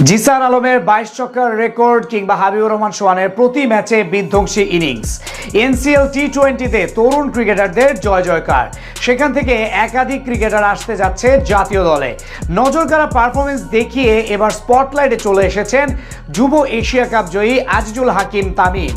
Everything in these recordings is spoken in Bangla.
জিসান আলমের বাইশ ছক্কার রেকর্ড কিংবা হাবিবুর রহমান সোহানের প্রতি ম্যাচে বিধ্বংসী ইনিংস। এনসিএল টি টোয়েন্টিতে তরুণ ক্রিকেটারদের জয় জয়কার। সেখান থেকে একাধিক ক্রিকেটার আসতে যাচ্ছে জাতীয় দলে। নজর কাড়া পারফরমেন্স দেখিয়ে এবার স্পটলাইটে চলে এসেছেন যুব এশিয়া কাপ জয়ী আজিজুল হাকিম তামিম।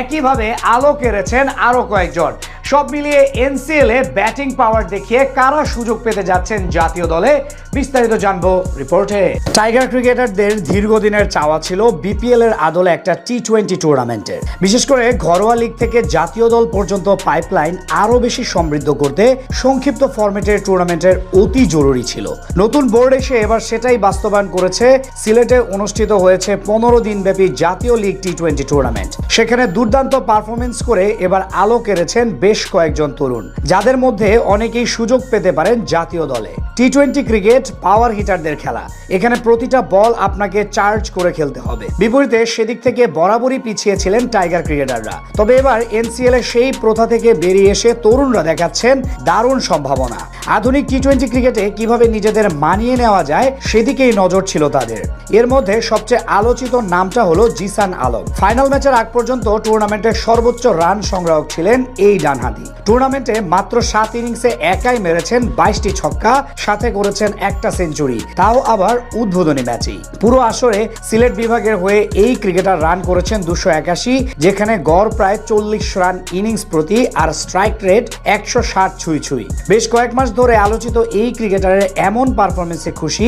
একইভাবে আলো কেড়েছেন আরও কয়েকজন। সব মিলিয়ে এনসিএল এ ব্যাটিং পাওয়ার দেখিয়ে কারা সুযোগ পেতে যাচ্ছেন জাতীয় দলে, বিস্তারিত জানব রিপোর্টে। টাইগার ক্রিকেটারদের দীর্ঘদিনের চাওয়া ছিল বিপিএল এর আদলে একটা টি টোয়েন্টি টুর্নামেন্টের বিশেষ করে ঘরোয়া লিগ থেকে জাতীয় দল পর্যন্ত পাইপলাইন আরও বেশি সমৃদ্ধ করতে সংক্ষিপ্ত ফরম্যাটের টুর্নামেন্টের অতি জরুরি ছিল। নতুন বোর্ড এসে এবার সেটাই বাস্তবায়ন করেছে। সিলেটে অনুষ্ঠিত হয়েছে পনেরো দিনব্যাপী জাতীয় লিগ টি টোয়েন্টি টুর্নামেন্ট সেখানে দুর্দান্ত পারফরমেন্স করে এবার আলো কেড়েছেন বেশ কয়েকজন তরুণ, যাদের মধ্যে অনেকেই সুযোগ পেতে পারেন জাতীয় দলে। টি টোয়েন্টি ক্রিকেট পাওয়ার হিটারদের খেলা, এখানে প্রতিটা বল আপনাকে চার্জ করে খেলতে হবে। বিপরীতে সেদিক থেকে বরাবরই পিছিয়ে ছিলেন টাইগার ক্রিকেটাররা। তবে এবার এনসিএল এর সেই প্রথা থেকে বেরিয়ে এসে তরুণরা দেখাচ্ছেন দারুণ সম্ভাবনা। আধুনিক টি টোয়েন্টি ক্রিকেটে কীভাবে নিজেদের মানিয়ে নেওয়া যায়, সেদিকেই নজর ছিল তাদের। এর মধ্যে সবচেয়ে আলোচিত নামটা হলো জিসান আলম। ফাইনাল ম্যাচের আগ পর্যন্ত টুর্নামেন্টের সর্বোচ্চ রান সংগ্রাহক ছিলেন এই ডানহাতি। টুর্নামেন্টে মাত্র সাত ইনিংসে একাই মেরেছেন বাইশটি ছক্কা, সাথে করেছেন একটা সেঞ্চুরি তাও আবার উদ্বোধনী ম্যাচেই। পুরো আসরে সিলেট বিভাগের হয়ে এই ক্রিকেটার রান করেছেন দুশো একাশি, যেখানে গড় প্রায় চল্লিশ রান ইনিংস প্রতি আর স্ট্রাইক রেট একশো ষাট ছুঁই ছুঁই। বেশ কয়েক মাস ধরে আলোচিত এই ক্রিকেটারের এমন পারফরমেন্সে খুশি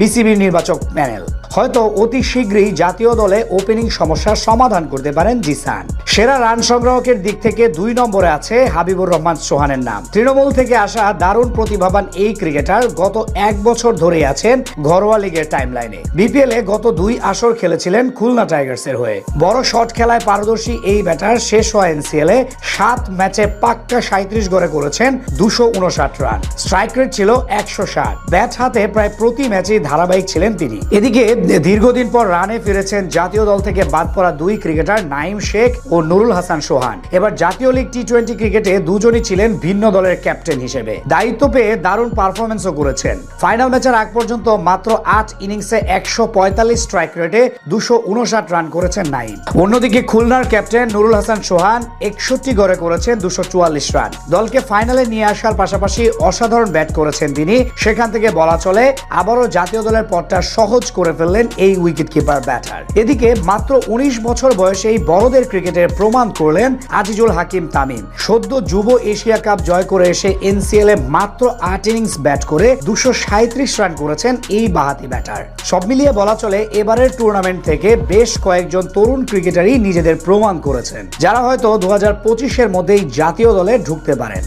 বিসিবির নির্বাচক প্যানেল। হয়তো অতি শীঘ্রই জাতীয় দলে ওপেনিং সমস্যার সমাধান করতে পারেন জিসান। সেরা রান সংগ্রাহকের দিক থেকে দুই নম্বরে আছে হাবিবুর রহমান সোহানের নাম। তৃণমূল থেকে আসা দারুণ প্রতিভাবান এই ক্রিকেটার গত এক বছর ধরে আছেন ঘরোয়া লিগের টাইমলাইনে। বিপিএল এ গত দুই আসর খেলেছিলেন খুলনা টাইগার্সের হয়ে। বড় শট খেলায় পারদর্শী এই ব্যাটার শেষ হওয়া এনসিএল। এ সাত ম্যাচে পাক্কা সাঁত্রিশ গড়ে করেছেন দুশো উনষাট রান। স্ট্রাইক রেট ছিল একশো ষাট। ব্যাট হাতে প্রায় প্রতি ম্যাচেই ধারাবাহিক ছিলেন তিনি। এদিকে দীর্ঘদিন পর রানে ফিরেছেন জাতীয় দল থেকে বাদ পড়া দুই ক্রিকেটার নাইম শেখ ও নুরুল হাসান সোহান। এবার জাতীয় লিগ টি টোয়েন্টি ক্রিকেটে দুজনই ছিলেন ভিন্ন দলের ক্যাপ্টেন হিসেবে। দায়িত্ব পেয়ে দারুণ পারফরমেন্সও করেছেন। ফাইনাল ম্যাচের আগ পর্যন্ত মাত্র আট ইনিংসে একশো পঁয়তাল্লিশ স্ট্রাইক রেটে দুশো উনষাট রান করেছেন নাইম অন্যদিকে খুলনার ক্যাপ্টেন নুরুল হাসান সোহান একষট্টি গড়ে করেছেন দুশো চুয়াল্লিশ রান। দলকে ফাইনালে নিয়ে আসার পাশাপাশি অসাধারণ ব্যাট করেছেন তিনি। সেখান থেকে বলা চলে, আবারও জাতীয় দলের পথটা সহজ করে ফেললেন এই উইকেট কিপার ব্যাটার। এদিকে মাত্র উনিশ বছর বয়সে এই বড়দের ক্রিকেটের প্রমাণ করলেন আজিজুল হাকিম তামিম। সদ্য যুব এশিয়া কাপ জয় করে এসে এনসিএল এ মাত্র আট ইনিংস ব্যাট করে দুশো রান করেছেন এই বাহাতি ব্যাটার। সব মিলিয়ে বলা চলে এবারের টুর্নামেন্ট থেকে বেশ কয়েকজন তরুণ ক্রিকেটারই নিজেদের প্রমাণ করেছেন, যারা হয়তো দু হাজার পঁচিশের মধ্যেই জাতীয় দলে ঢুকতে পারেন।